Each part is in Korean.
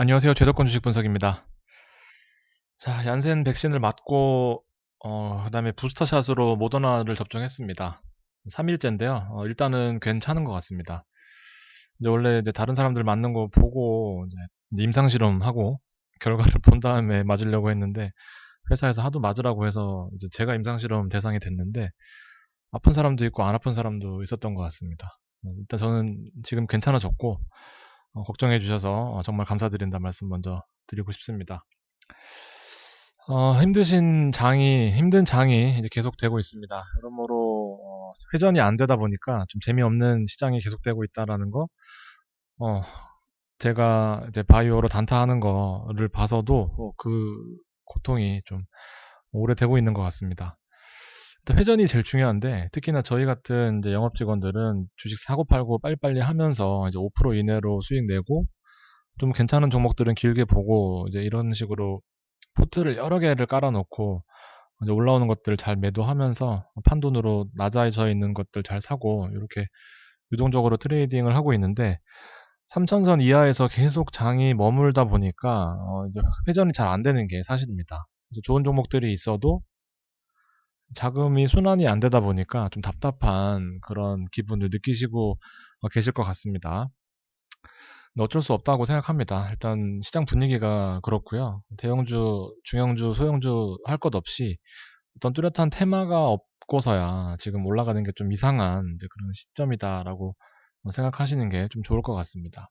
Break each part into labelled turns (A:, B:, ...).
A: 안녕하세요. 최덕권 주식 분석입니다. 자, 얀센 백신을 맞고 어, 그다음에 부스터샷으로 모더나를 접종했습니다. 3 일째인데요. 어, 일단은 괜찮은 것 같습니다. 이제 원래 이제 다른 사람들 맞는 거 보고 이제 임상 실험하고 결과를 본 다음에 맞으려고 했는데 회사에서 하도 맞으라고 해서 이제 제가 임상 실험 대상이 됐는데 아픈 사람도 있고 안 아픈 사람도 있었던 것 같습니다. 어, 일단 저는 지금 괜찮아졌고 어, 걱정해 주셔서 어, 정말 감사드린다 말씀 먼저 드리고 싶습니다. 어, 힘드신 장이 힘든 장이 이제 계속되고 있습니다. 여러모로 어, 회전이 안 되다 보니까 좀 재미없는 시장이 계속되고 있다라는 거, 어, 제가 이제 바이오로 단타하는 거를 봐서도 어, 그 고통이 좀 오래되고 있는 것 같습니다. 회전이 제일 중요한데 특히나 저희 같은 이제 영업 직원들은 주식 사고 팔고 빨리빨리 하면서 이제 5% 이내로 수익 내고 좀 괜찮은 종목들은 길게 보고 이제 이런 식으로 포트를 여러 개를 깔아놓고 이제 올라오는 것들 잘 매도하면서 판돈으로 낮아져 있는 것들 잘 사고 이렇게 유동적으로 트레이딩을 하고 있는데 3천선 이하에서 계속 장이 머물다 보니까 어 회전이 잘 안 되는 게 사실입니다. 좋은 종목들이 있어도 자금이 순환이 안 되다 보니까 좀 답답한 그런 기분을 느끼시고 어, 계실 것 같습니다. 어쩔 수 없다고 생각합니다. 일단 시장 분위기가 그렇고요. 대형주, 중형주, 소형주 할 것 없이 어떤 뚜렷한 테마가 없고서야 지금 올라가는 게 좀 이상한 그런 시점이다라고 생각하시는 게 좀 좋을 것 같습니다.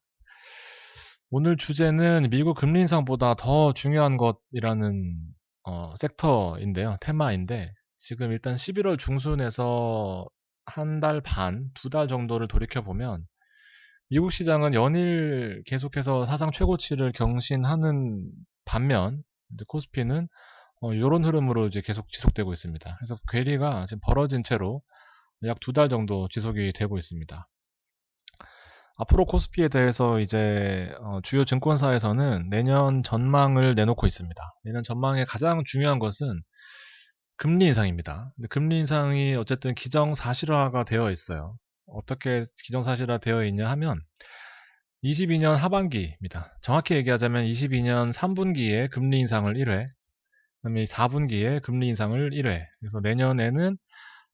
A: 오늘 주제는 미국 금리 인상보다 더 중요한 것이라는 어, 섹터인데요. 테마인데 지금 일단 11월 중순에서 한 달 반, 두 달 정도를 돌이켜보면 미국 시장은 연일 계속해서 사상 최고치를 경신하는 반면 코스피는 어, 이런 흐름으로 이제 계속 지속되고 있습니다. 그래서 괴리가 지금 벌어진 채로 약 두 달 정도 지속이 되고 있습니다. 앞으로 코스피에 대해서 이제 어, 주요 증권사에서는 내년 전망을 내놓고 있습니다. 내년 전망의 가장 중요한 것은 금리 인상입니다. 근데 금리 인상이 어쨌든 기정사실화가 되어 있어요. 어떻게 기정사실화 되어 있냐 하면 22년 하반기입니다. 정확히 얘기하자면 22년 3분기에 금리 인상을 1회, 그다음에 4분기에 금리 인상을 1회. 그래서 내년에는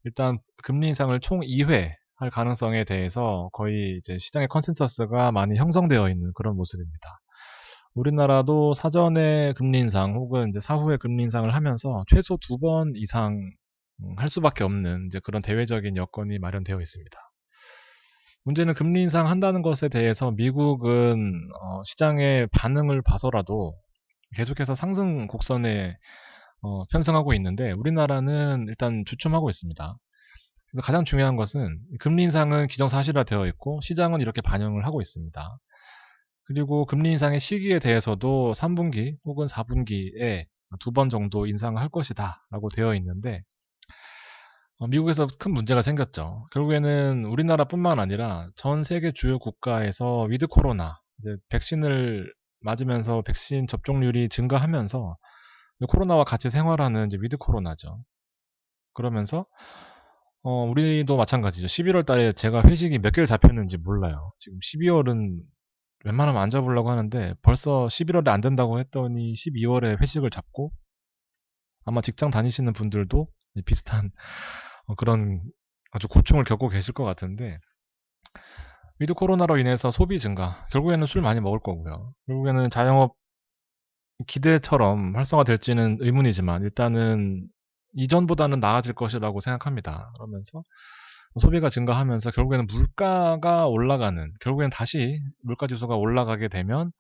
A: 일단 금리 인상을 총 2회 할 가능성에 대해서 거의 이제 시장의 컨센서스가 많이 형성되어 있는 그런 모습입니다. 우리나라도 사전에 금리 인상 혹은 이제 사후에 금리 인상을 하면서 최소 두 번 이상 음, 할 수밖에 없는 이제 그런 대외적인 여건이 마련되어 있습니다. 문제는 금리 인상 한다는 것에 대해서 미국은 어, 시장의 반응을 봐서라도 계속해서 상승 곡선에 어, 편승하고 있는데 우리나라는 일단 주춤하고 있습니다. 그래서 가장 중요한 것은 금리 인상은 기정사실화 되어 있고 시장은 이렇게 반영을 하고 있습니다. 그리고 금리 인상의 시기에 대해서도 3분기 혹은 4분기에 두 번 정도 인상을 할 것이다 라고 되어 있는데 어, 미국에서 큰 문제가 생겼죠. 결국에는 우리나라뿐만 아니라 전 세계 주요 국가에서 위드 코로나, 백신을 맞으면서 백신 접종률이 증가하면서 코로나와 같이 생활하는 위드 코로나죠. 그러면서 어, 우리도 마찬가지죠. 11월 달에 제가 회식이 몇 개월 잡혔는지 몰라요. 지금 12월은 웬만하면 안 잡으려고 하는데 벌써 11월에 안 된다고 했더니 12월에 회식을 잡고 아마 직장 다니시는 분들도 비슷한 어, 그런 아주 고충을 겪고 계실 것 같은데 위드 코로나로 인해서 소비 증가 결국에는 술 많이 먹을 거고요. 결국에는 자영업 기대처럼 활성화될지는 의문이지만 일단은 이전보다는 나아질 것이라고 생각합니다. 그러면서 소비가 증가하면서 결국에는 물가가 올라가는, 결국에는 다시 물가 지수가 올라가게 되면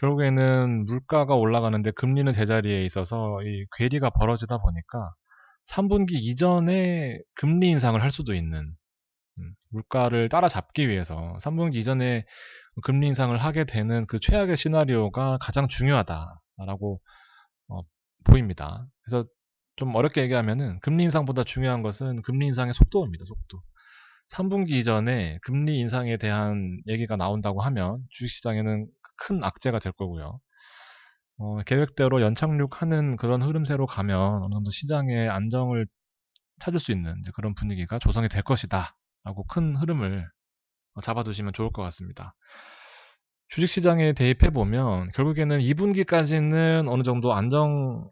A: 결국에는 물가가 올라가는데 금리는 제자리에 있어서 이 괴리가 벌어지다 보니까 3분기 이전에 금리 인상을 할 수도 있는 음, 물가를 따라잡기 위해서 3분기 이전에 금리 인상을 하게 되는 그 최악의 시나리오가 가장 중요하다라고 어, 보입니다. 그래서 좀 어렵게 얘기하면은 금리 인상보다 중요한 것은 금리 인상의 속도입니다. 속도. 3분기 이전에 금리 인상에 대한 얘기가 나온다고 하면 주식시장에는 큰 악재가 될 거고요. 어, 계획대로 연착륙하는 그런 흐름새로 가면 어느 정도 시장의 안정을 찾을 수 있는 그런 분위기가 조성이 될 것이다. 라고 큰 흐름을 잡아두시면 좋을 것 같습니다. 주식시장에 대입해 보면 결국에는 2분기까지는 어느 정도 안정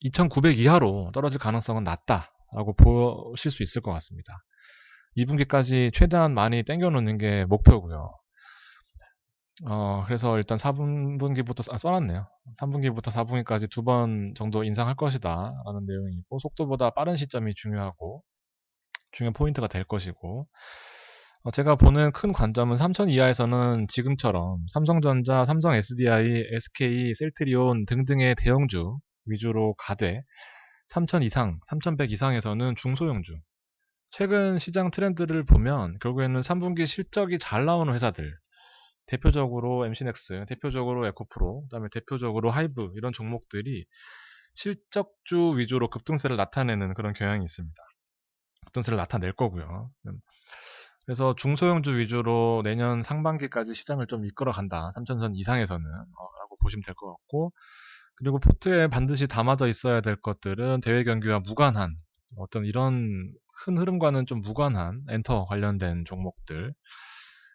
A: 2,900 이하로 떨어질 가능성은 낮다라고 보실 수 있을 것 같습니다. 2분기까지 최대한 많이 땡겨놓는 게 목표고요. 어, 그래서 일단 4분기부터, 아, 써놨네요. 3분기부터 4분기까지 두 번 정도 인상할 것이다. 라는 내용이고, 속도보다 빠른 시점이 중요하고, 중요한 포인트가 될 것이고, 어, 제가 보는 큰 관점은 3천 이하에서는 지금처럼 삼성전자, 삼성 SDI, SK, 셀트리온 등등의 대형주 위주로 가되, 3천 이상, 3,100 이상에서는 중소형주, 최근 시장 트렌드를 보면 결국에는 3분기 실적이 잘 나오는 회사들, 대표적으로 MC넥스, 대표적으로 에코프로, 그다음에 대표적으로 하이브 이런 종목들이 실적주 위주로 급등세를 나타내는 그런 경향이 있습니다. 급등세를 나타낼 거고요. 음. 그래서 중소형주 위주로 내년 상반기까지 시장을 좀 이끌어 간다. 3천선 이상에서는 어, 라고 보시면 될 것 같고 그리고 포트에 반드시 담아져 있어야 될 것들은 대외 경기와 무관한 어떤 이런 큰 흐름과는 좀 무관한 엔터 관련된 종목들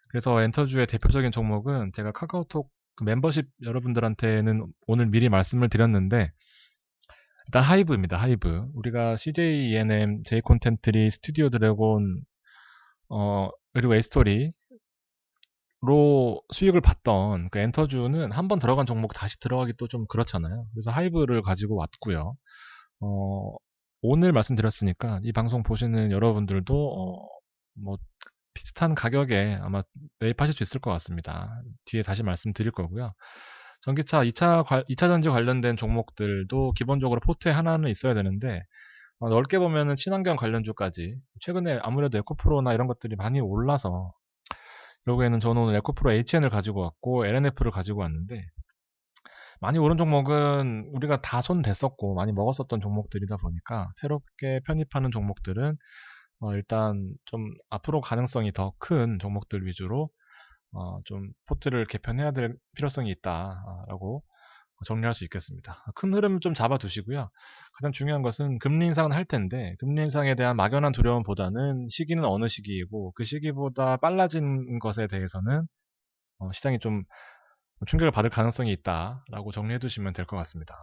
A: 그래서 엔터주의 대표적인 종목은 제가 카카오톡 그 멤버십 여러분들한테는 오늘 미리 말씀을 드렸는데 일단 하이브입니다. 하이브. 우리가 CJ ENM, J 콘텐트리, 스튜디오 드래곤, 어, 그리고 에스토리 로 수익을 봤던 그 엔터주는 한 번 들어간 종목 다시 들어가기 또 좀 그렇잖아요. 그래서 하이브를 가지고 왔고요. 어, 오늘 말씀드렸으니까 이 방송 보시는 여러분들도 어, 뭐 비슷한 가격에 아마 매입하실 수 있을 것 같습니다. 뒤에 다시 말씀드릴 거고요. 전기차 2차, 2차 전지 관련된 종목들도 기본적으로 포트에 하나는 있어야 되는데 어, 넓게 보면은 친환경 관련주까지 최근에 아무래도 에코프로나 이런 것들이 많이 올라서 결국에는 저는 오늘 에코프로 HN을 가지고 왔고 LNF를 가지고 왔는데 많이 오른 종목은 우리가 다 손 댔었고 많이 먹었었던 종목들이다 보니까 새롭게 편입하는 종목들은 어, 일단 좀 앞으로 가능성이 더 큰 종목들 위주로 어, 좀 포트를 개편해야 될 필요성이 있다라고 정리할 수 있겠습니다. 큰 흐름 좀 잡아두시고요. 가장 중요한 것은 금리 인상은 할 텐데 금리 인상에 대한 막연한 두려움보다는 시기는 어느 시기이고 그 시기보다 빨라진 것에 대해서는 어, 시장이 좀 충격을 받을 가능성이 있다라고 정리해 두시면 될 것 같습니다.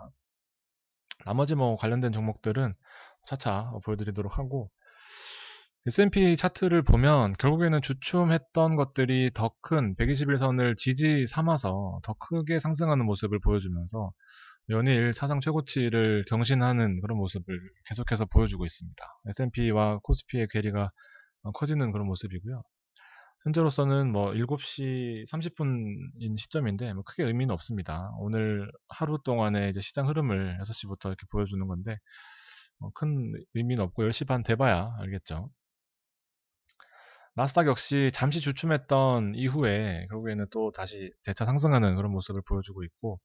A: 나머지 뭐 관련된 종목들은 차차 보여드리도록 하고 S&P 차트를 보면 결국에는 주춤했던 것들이 더 큰 121선을 지지 삼아서 더 크게 상승하는 모습을 보여주면서 연일 사상 최고치를 경신하는 그런 모습을 계속해서 보여주고 있습니다. S&P와 코스피의 괴리가 커지는 그런 모습이고요. 현재로서는 뭐 7시 30분인 시점인데 뭐 크게 의미는 없습니다. 오늘 하루 동안의 이제 시장 흐름을 6시부터 이렇게 보여주는 건데 뭐 큰 의미는 없고 10시 반 돼봐야 알겠죠. 나스닥 역시 잠시 주춤했던 이후에 결국에는 또 다시 재차 상승하는 그런 모습을 보여주고 있고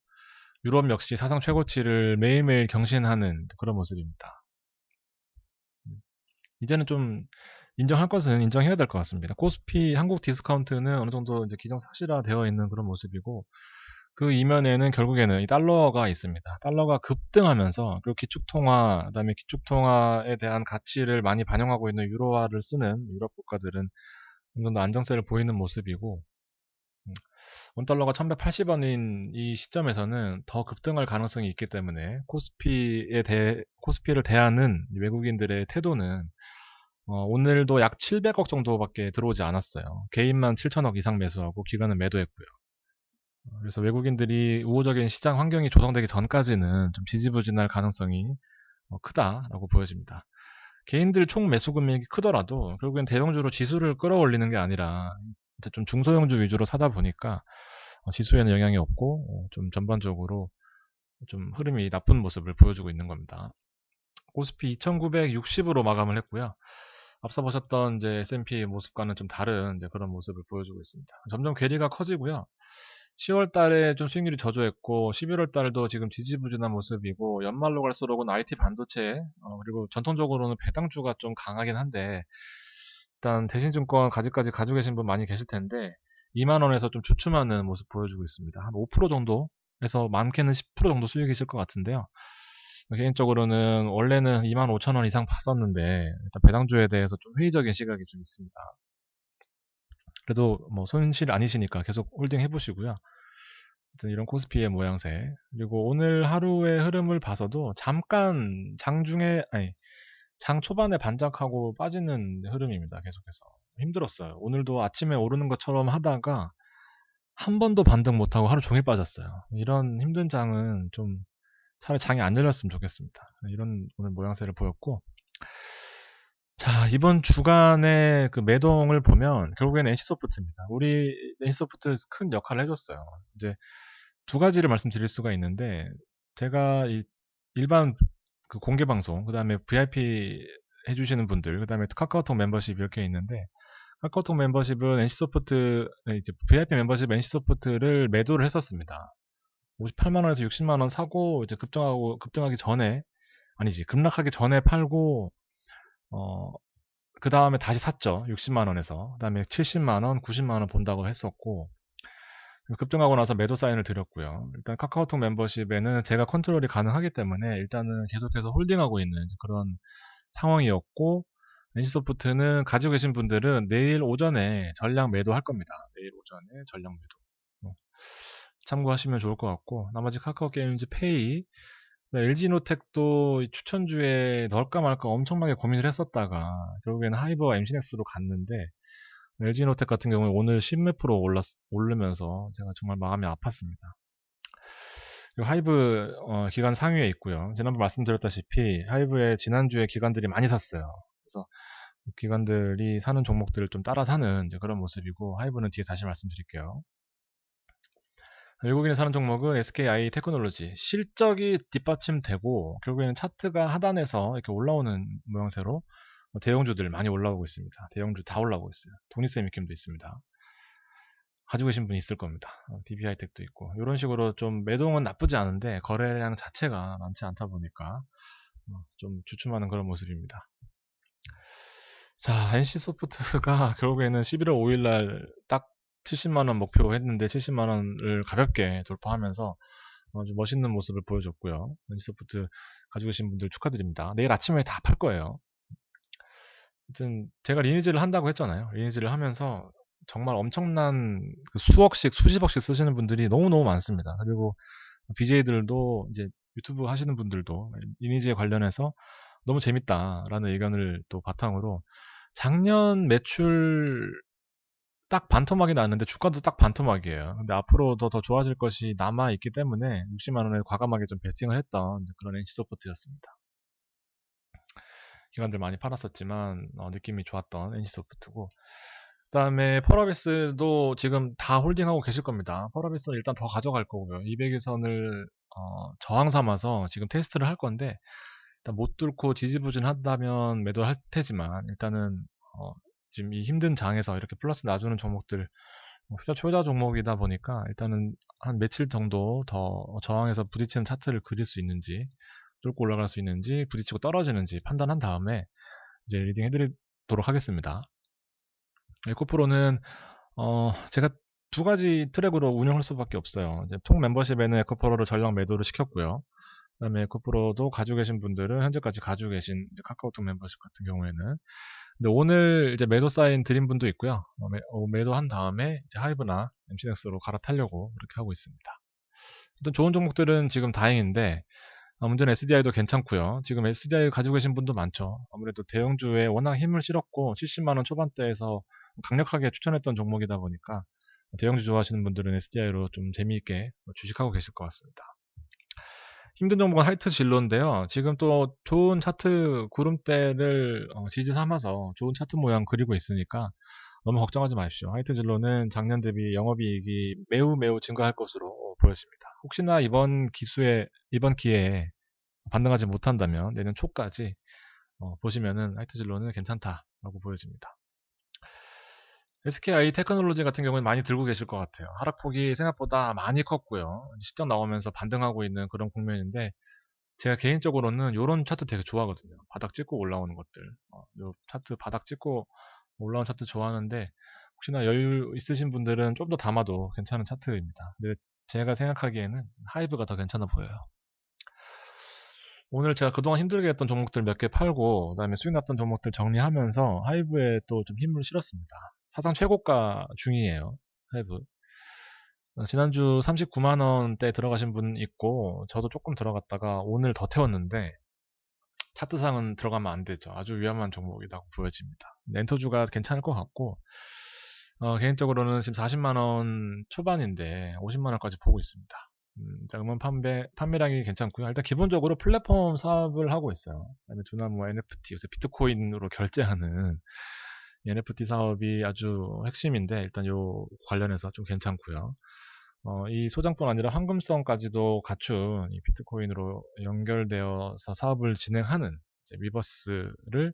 A: 유럽 역시 사상 최고치를 매일매일 경신하는 그런 모습입니다. 음, 이제는 좀 인정할 것은 인정해야 될 것 같습니다. 코스피 한국 디스카운트는 어느 정도 이제 기정사실화 되어 있는 그런 모습이고 그 이면에는 결국에는 이 달러가 있습니다. 달러가 급등하면서 그리고 기축통화, 그다음에 기축통화에 대한 가치를 많이 반영하고 있는 유로화를 쓰는 유럽 국가들은 어느 정도 안정세를 보이는 모습이고 음, 원달러가 1180원인 이 시점에서는 더 급등할 가능성이 있기 때문에 코스피에 대 코스피를 대하는 외국인들의 태도는 어, 오늘도 약 700억 정도밖에 들어오지 않았어요. 개인만 7천억 이상 매수하고 기관은 매도했고요. 그래서 외국인들이 우호적인 시장 환경이 조성되기 전까지는 좀 지지부진할 가능성이 어, 크다라고 보여집니다. 개인들 총 매수 금액이 크더라도 결국엔 대형주로 지수를 끌어올리는 게 아니라 좀 중소형주 위주로 사다 보니까 어, 지수에는 영향이 없고 어, 좀 전반적으로 좀 흐름이 나쁜 모습을 보여주고 있는 겁니다. 코스피 2960으로 마감을 했고요. 앞서 보셨던 이제 S&P 모습과는 좀 다른 그런 모습을 보여주고 있습니다. 점점 괴리가 커지고요. 10월 달에 좀 수익률이 저조했고 11월 달도 지금 지지부진한 모습이고 연말로 갈수록은 IT 반도체 어, 그리고 전통적으로는 배당주가 좀 강하긴 한데 일단 대신증권 가지까지 가지고 계신 분 많이 계실 텐데 2만 원에서 좀 주춤하는 모습 보여주고 있습니다. 한 5% 정도에서 많게는 10% 정도 수익이실 것 같은데요. 개인적으로는 원래는 2만 5천 원 이상 봤었는데 일단 배당주에 대해서 좀 회의적인 시각이 좀 있습니다. 그래도 뭐 손실 아니시니까 계속 홀딩 해보시고요. 이런 코스피의 모양새. 그리고 오늘 하루의 흐름을 봐서도 잠깐 장중에 아니 장 초반에 반짝하고 빠지는 흐름입니다. 계속해서 힘들었어요. 오늘도 아침에 오르는 것처럼 하다가 한 번도 반등 못하고 하루 종일 빠졌어요. 이런 힘든 장은 좀 차라리 장이 안 열렸으면 좋겠습니다. 이런 오늘 모양새를 보였고 자, 이번 주간의 그 매동을 보면 결국에는 NC소프트입니다. 우리 NC소프트 큰 역할을 해줬어요. 이제 두 가지를 말씀드릴 수가 있는데 제가 이 일반 그 공개 방송, 그 다음에 VIP 해주시는 분들, 그 다음에 카카오톡 멤버십 이렇게 있는데 카카오톡 멤버십은 NC소프트 이제 VIP 멤버십 NC소프트를 매도를 했었습니다. 58만 원에서 60만 원 사고 이제 급등하고 급등하기 전에 아니지 급락하기 전에 팔고 어, 그 다음에 다시 샀죠. 60만 원에서. 그 다음에 70만 원, 90만 원 본다고 했었고, 급등하고 나서 매도 사인을 드렸고요. 일단 카카오톡 멤버십에는 제가 컨트롤이 가능하기 때문에 일단은 계속해서 홀딩하고 있는 그런 상황이었고, NC소프트는 가지고 계신 분들은 내일 오전에 전량 매도할 겁니다. 내일 오전에 전량 매도. 어, 참고하시면 좋을 것 같고, 나머지 카카오 게임즈 페이, LG노텍도 추천주에 넣을까 말까 엄청나게 고민을 했었다가 결국에는 하이버와 MC넥스로 갔는데 LG노텍 같은 경우에 오늘 10몇 프로 올랐, 오르면서 제가 정말 마음이 아팠습니다. 하이브 어, 기간 상위에 있고요. 지난번 말씀드렸다시피 하이브의 지난주에 기관들이 많이 샀어요. 그래서 기관들이 사는 종목들을 좀 따라 사는 그런 모습이고 하이브는 뒤에 다시 말씀드릴게요. 외국인이 사는 종목은 SKI 테크놀로지 실적이 뒷받침되고 결국에는 차트가 하단에서 이렇게 올라오는 모양새로 대형주들 많이 올라오고 있습니다. 대형주 다 올라오고 있어요. 도니스 미킴도 있습니다. 가지고 계신 분이 있을 겁니다. DB하이텍도 있고 이런 식으로 좀 매동은 나쁘지 않은데 거래량 자체가 많지 않다 보니까 어, 좀 주춤하는 그런 모습입니다. 자, NC소프트가 결국에는 11월 5일 날 딱 70만 원 목표 했는데 70만 원을 가볍게 돌파하면서 아주 멋있는 모습을 보여줬고요. NC소프트 가지고 계신 분들 축하드립니다. 내일 아침에 다 팔 거예요. 하여튼 제가 리니지를 한다고 했잖아요. 리니지를 하면서 정말 엄청난 그 수억씩 수십억씩 쓰시는 분들이 너무너무 많습니다. 그리고 BJ들도 이제 유튜브 하시는 분들도 리니지에 관련해서 너무 재밌다라는 의견을 또 바탕으로 작년 매출 딱 반토막이 났는데 주가도 딱 반토막이에요. 근데 앞으로 더, 더 좋아질 것이 남아 있기 때문에 60만 원에 과감하게 좀 베팅을 했던 그런 NC소프트였습니다. 기관들 많이 팔았었지만 어, 느낌이 좋았던 NC소프트고 그 다음에 펄어비스도 지금 다 홀딩하고 계실 겁니다. 펄어비스는 일단 더 가져갈 거고요. 200일선을 어, 저항 삼아서 지금 테스트를 할 건데 일단 못 뚫고 지지부진한다면 매도할 테지만 일단은 어, 지금 이 힘든 장에서 이렇게 플러스 놔주는 종목들 뭐 휴자 초자 종목이다 보니까 일단은 한 며칠 정도 더 저항해서 부딪히는 차트를 그릴 수 있는지 뚫고 올라갈 수 있는지 부딪히고 떨어지는지 판단한 다음에 이제 리딩 해드리도록 하겠습니다. 에코프로는 어 제가 두 가지 트랙으로 운영할 수밖에 없어요. 이제 통 멤버십에는 에코프로를 전량 매도를 시켰고요. 그다음에 에코프로도 가지고 계신 분들은 현재까지 가지고 계신 카카오톡 멤버십 같은 경우에는 근데 오늘 이제 매도 사인 드린 분도 있고요. 어, 매, 어, 매 도한 다음에 이제 하이브나 MC넥스로 갈아타려고 이렇게 하고 있습니다. 일단 좋은 종목들은 지금 다행인데 아, 문제는 SDI도 괜찮고요. 지금 SDI 가지고 계신 분도 많죠. 아무래도 대형주에 워낙 힘을 실었고 70만 원 초반대에서 강력하게 추천했던 종목이다 보니까 대형주 좋아하시는 분들은 SDI로 좀 재미있게 주식하고 계실 것 같습니다. 힘든 종목은 하이트 진로인데요. 지금 또 좋은 차트 구름대를 어, 지지 삼아서 좋은 차트 모양 그리고 있으니까 너무 걱정하지 마십시오. 하이트 진로는 작년 대비 영업이익이 매우 매우 증가할 것으로 보여집니다. 혹시나 이번 기수에 이번 기회에 반등하지 못한다면 내년 초까지 어, 보시면은 하이트 진로는 괜찮다라고 보여집니다. SKI 테크놀로지 같은 경우는 많이 들고 계실 것 같아요. 하락폭이 생각보다 많이 컸고요. 십장 나오면서 반등하고 있는 그런 국면인데 제가 개인적으로는 이런 차트 되게 좋아하거든요. 바닥 찍고 올라오는 것들. 어, 요 차트 바닥 찍고 올라온 차트 좋아하는데 혹시나 여유 있으신 분들은 좀 더 담아도 괜찮은 차트입니다. 근데 제가 생각하기에는 하이브가 더 괜찮아 보여요. 오늘 제가 그동안 힘들게 했던 종목들 몇 개 팔고 그다음에 수익 났던 종목들 정리하면서 하이브에 또 좀 힘을 실었습니다. 사상 최고가 중이에요. 하이브. 어, 지난주 39만 원대 들어가신 분 있고 저도 조금 들어갔다가 오늘 더 태웠는데 차트상은 들어가면 안 되죠. 아주 위험한 종목이라고 보여집니다. 렌터주가 괜찮을 것 같고 어, 개인적으로는 지금 40만 원 초반인데 50만 원까지 보고 있습니다. 음, 자, 음원 판매 판매량이 괜찮고요. 일단 기본적으로 플랫폼 사업을 하고 있어요. 그다음에 두나무 NFT 요새 비트코인으로 결제하는 NFT 사업이 아주 핵심인데 일단 요 관련해서 좀 괜찮고요. 어, 이 소장뿐 아니라 황금성까지도 갖춘 이 비트코인으로 연결되어서 사업을 진행하는 위버스를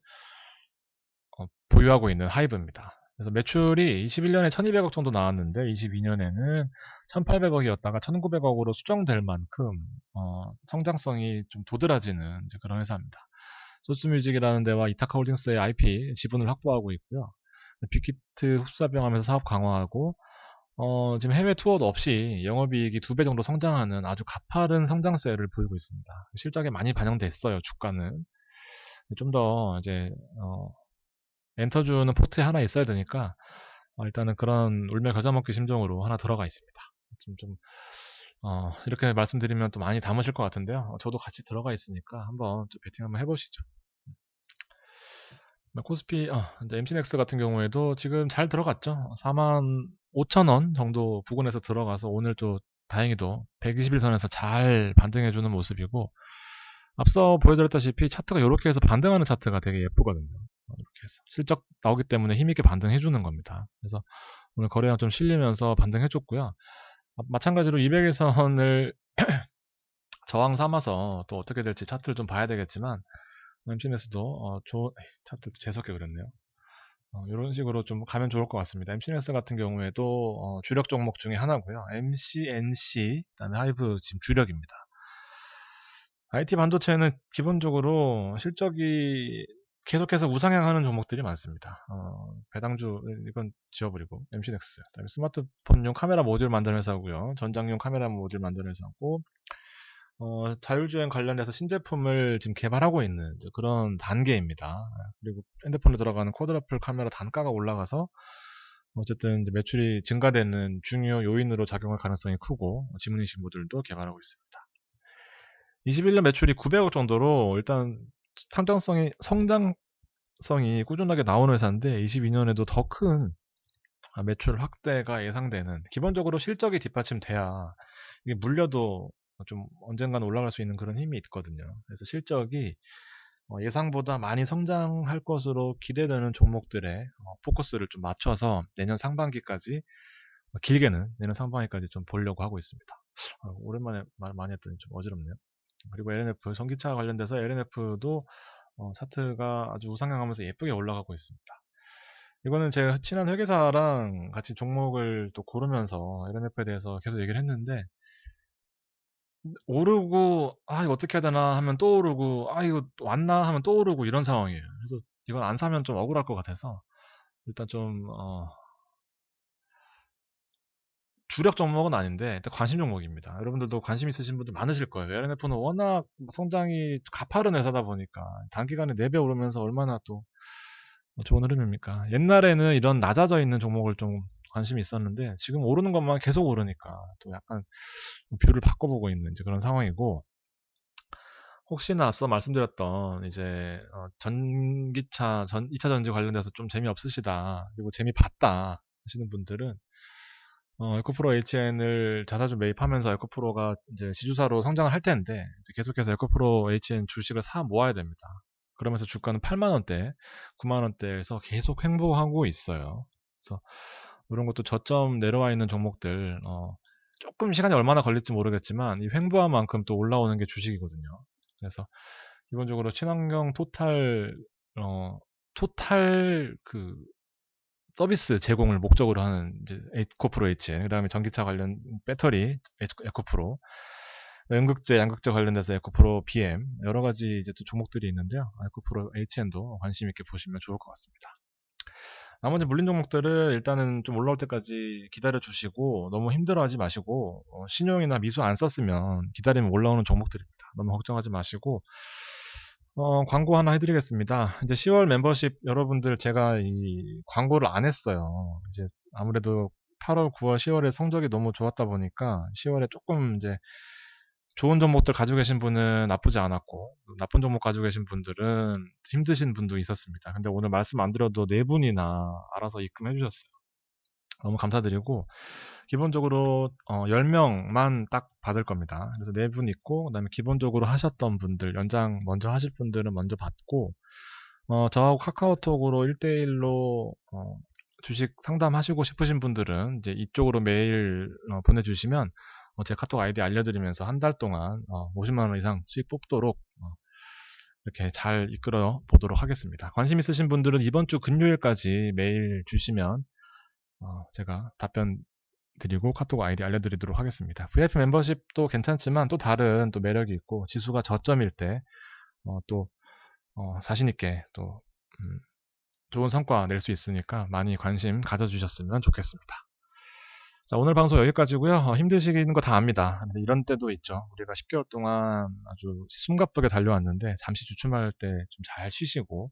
A: 어, 보유하고 있는 하이브입니다. 그래서 매출이 21년에 1200억 정도 나왔는데 22년에는 1800억이었다가 1900억으로 수정될 만큼 어, 성장성이 좀 도드라지는 그런 회사입니다. 소스뮤직이라는 데와 이타카 홀딩스의 IP 지분을 확보하고 있고요. 빅히트 흡사병하면서 사업 강화하고 어, 지금 해외 투어도 없이 영업이익이 두 배 정도 성장하는 아주 가파른 성장세를 보이고 있습니다. 실적에 많이 반영됐어요, 주가는. 좀 더 이제 어, 엔터주는 포트에 하나 있어야 되니까 어, 일단은 그런 울며 겨자 먹기 심정으로 하나 들어가 있습니다. 좀, 좀 어, 이렇게 말씀드리면 또 많이 담으실 것 같은데요. 저도 같이 들어가 있으니까 한번 좀 베팅 한번 해보시죠. 뭐 코스피, 어, 이제 MC넥스 같은 경우에도 지금 잘 들어갔죠. 4만 5천 원 정도 부근에서 들어가서 오늘 또 다행히도 121선에서 잘 반등해주는 모습이고 앞서 보여드렸다시피 차트가 이렇게 해서 반등하는 차트가 되게 예쁘거든요. 어, 이렇게 해서 실적 나오기 때문에 힘있게 반등해 주는 겁니다. 그래서 오늘 거래량 좀 실리면서 반등해 줬고요. 마찬가지로 200일선을 저항 삼아서 또 어떻게 될지 차트를 좀 봐야 되겠지만 MCNS도 어, 조, 차트 재석해 그랬네요. 어, 이런 식으로 좀 가면 좋을 것 같습니다. MCNS 같은 경우에도 어, 주력 종목 중에 하나고요. MCNC, 그다음에 하이브 지금 주력입니다. IT 반도체는 기본적으로 실적이 계속해서 우상향하는 종목들이 많습니다. 어, 배당주 이건 지워버리고 MC넥스, 그다음에 스마트폰용 카메라 모듈 만드는 회사고요. 전장용 카메라 모듈 만드는 회사고 어, 자율주행 관련해서 신제품을 지금 개발하고 있는 그런 단계입니다. 그리고 핸드폰에 들어가는 쿼드라플 카메라 단가가 올라가서 어쨌든 매출이 증가되는 중요 요인으로 작용할 가능성이 크고 지문인식 모듈도 개발하고 있습니다. 21년 매출이 900억 정도로 일단 성장성이 성장성이 꾸준하게 나오는 회사인데 22년에도 더 큰 매출 확대가 예상되는 기본적으로 실적이 뒷받침돼야 이게 물려도 좀 언젠가는 올라갈 수 있는 그런 힘이 있거든요. 그래서 실적이 어, 예상보다 많이 성장할 것으로 기대되는 종목들의 어, 포커스를 좀 맞춰서 내년 상반기까지 어, 길게는 내년 상반기까지 좀 보려고 하고 있습니다. 오랜만에 말 많이 했더니 좀 어지럽네요. 그리고 LNF 전기차 관련돼서 LNF도 차트가 아주 우상향하면서 예쁘게 올라가고 있습니다. 이거는 제 친한 회계사랑 같이 종목을 또 고르면서 LNF에 대해서 계속 얘기를 했는데 오르고 '아 이거 어떻게 해야 되나.' 하면 또 오르고 '아 이거 왔나.' 하면 또 오르고 이런 상황이에요. 그래서 이건 안 사면 좀 억울할 것 같아서 일단 좀 어 주력 종목은 아닌데 관심 종목입니다. 여러분들도 관심 있으신 분들 많으실 거예요. LNF는 워낙 성장이 가파른 회사다 보니까 단기간에 4배 오르면서 얼마나 또 좋은 흐름입니까. 옛날에는 이런 낮아져 있는 종목을 좀 관심이 있었는데 지금 오르는 것만 계속 오르니까 또 약간 뷰를 바꿔보고 있는 그런 상황이고 혹시나 앞서 말씀드렸던 이제 어, 전기차 전 2차 전지 관련돼서 좀 재미없으시다 그리고 재미 봤다 하시는 분들은 어, 에코프로 HN을 자사주 매입하면서 에코프로가 이제 지주사로 성장을 할 텐데 계속해서 에코프로 HN 주식을 사 모아야 됩니다. 그러면서 주가는 8만 원대, 9만 원대에서 계속 횡보하고 있어요. 그래서 이런 것도 저점 내려와 있는 종목들 어, 조금 시간이 얼마나 걸릴지 모르겠지만 이 횡보한 만큼 또 올라오는 게 주식이거든요. 그래서 기본적으로 친환경 토탈 어, 토탈 그 서비스 제공을 목적으로 하는 이제 에코프로 H, 그다음에 전기차 관련 배터리 에코프로, 연극제, 양극재 관련돼서 에코프로 BM 여러 가지 이제 또 종목들이 있는데요. 에코프로 HN도 관심 있게 보시면 좋을 것 같습니다. 나머지 물린 종목들은 일단은 좀 올라올 때까지 기다려 주시고 너무 힘들어하지 마시고 어, 신용이나 미수 안 썼으면 기다리면 올라오는 종목들입니다. 너무 걱정하지 마시고 어, 광고 하나 해드리겠습니다. 이제 10월 멤버십 여러분들 제가 이 광고를 안 했어요. 이제 아무래도 8월, 9월, 10월에 성적이 너무 좋았다 보니까 10월에 조금 이제 좋은 종목들 가지고 계신 분은 나쁘지 않았고 나쁜 종목 가지고 계신 분들은 힘드신 분도 있었습니다. 근데 오늘 말씀 안 드려도 네 분이나 알아서 입금해 주셨어요. 너무 감사드리고 기본적으로 어 10명만 딱 받을 겁니다. 그래서 네 분 있고 그다음에 기본적으로 하셨던 분들 연장 먼저 하실 분들은 먼저 받고 어 저하고 카카오톡으로 1대1로 어 주식 상담하시고 싶으신 분들은 이제 이쪽으로 메일 어 보내주시면 어 제 카톡 아이디 알려드리면서 한 달 동안 어 50만 원 이상 수익 뽑도록 어 이렇게 잘 이끌어 보도록 하겠습니다. 관심 있으신 분들은 이번 주 금요일까지 메일 주시면 어 제가 답변 드리고 카톡 아이디 알려드리도록 하겠습니다. VIP 멤버십도 괜찮지만 또 다른 또 매력이 있고 지수가 저점일 때어또어 자신 있게 또 음 좋은 성과 낼 수 있으니까 많이 관심 가져주셨으면 좋겠습니다. 자, 오늘 방송 여기까지고요. 어, 힘드시는 거 다 압니다. 근데 이런 때도 있죠. 우리가 10개월 동안 아주 숨가쁘게 달려왔는데 잠시 주춤할 때 좀 잘 쉬시고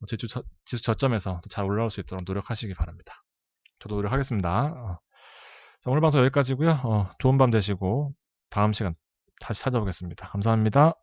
A: 어, 지수, 저, 지수 저 점에서 잘 올라올 수 있도록 노력하시기 바랍니다. 저도 노력하겠습니다. 어. 자, 오늘 방송 여기까지고요. 어, 좋은 밤 되시고 다음 시간 다시 찾아오겠습니다. 감사합니다.